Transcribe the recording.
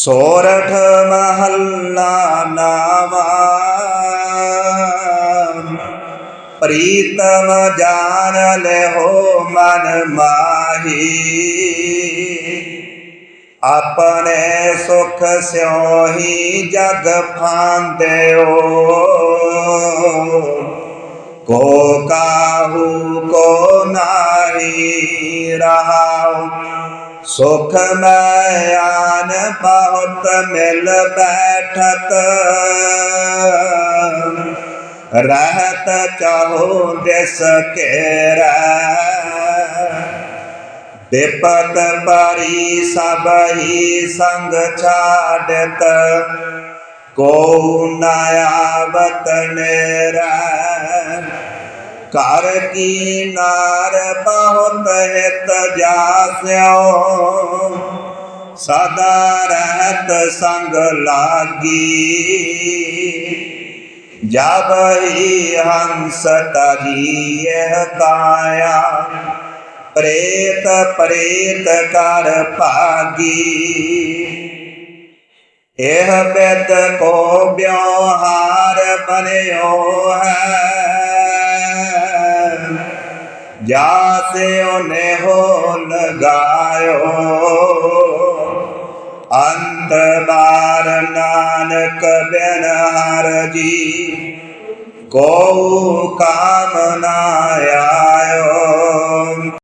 सोरठ महल्ला नाम। प्रीतम जान ले हो मन माही। अपने सुख ही जग फांदे हो। को काहू को नारी रहा सुख मयान बहुत मिल बैठत। रहत चाहो दिस के विपत परी सब ही संग छाड़त। को नयावत निरा कर की नार बहुत तजास्यो सदा रहत संग लागी। जब ही हंस तरी काया, प्रेत प्रेत कर पागी। यह बेद को व्यवहार बनो है। जासे उन्हें हो लगायो। अंत बार नानक बेनार जी को काम नायो